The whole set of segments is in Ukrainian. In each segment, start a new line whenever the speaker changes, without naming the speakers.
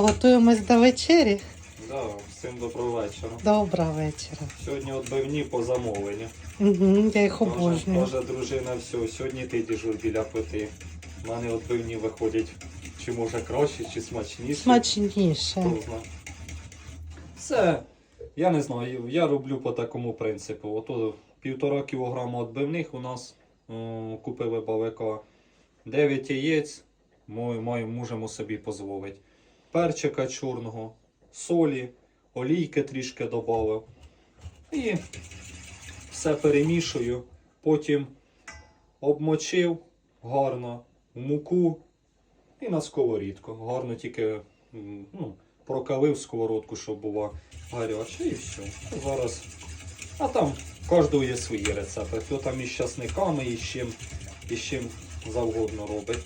Готуємось до вечері.
Да, всім доброго вечора.
Доброго вечора.
Сьогодні відбивні по замовленню.
Угу, я їх обожнюю.
каже дружина, все, сьогодні ти діжур біля плити. У мене відбивні виходять чи може краще, чи смачніше.
Смачніше.
Знає. Все. Я не знаю, я роблю по такому принципу. Ото півтора кілограма відбивних у нас м, купили балика. 9 яєць ми, ми можемо собі дозволити. Перчика чорного, солі, олійки трішки додав. І все перемішую. Потім обмочив гарно в муку і на сковорідку. Гарно тільки ну, прокалив сковородку, щоб була гаряча, і все. Зараз. А там кожного є свої рецепти. Хто там із часниками, і з чим, і з чим завгодно робить.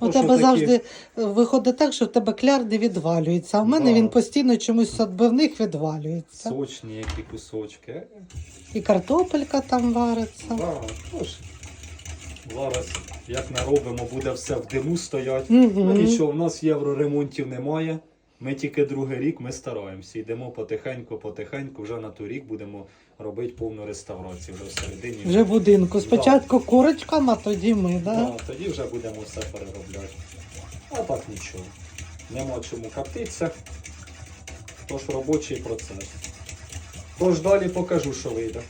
У
Ну,
тебе
такі-
завжди е, виходить так, що в тебе кляр не відвалюється, а в мене
Да.
він постійно чомусь з відбивних відвалюється.
Сочні які кусочки.
І картопелька там вариться.
Да, тож, зараз, як наробимо, буде все в диму стоять.
Угу.
Ну нічого, в нас євроремонтів немає. Ми тільки другий рік ми стараємося. Йдемо потихеньку, потихеньку. Вже на той рік будемо робити повну реставрацію вже всередині.
Вже будинку. Спочатку курочкам, а тоді ми, да?
Да, тоді вже будемо все переробляти. А так нічого. Нема чому коптитися. Тож робочий процес. Тож далі покажу, що вийде.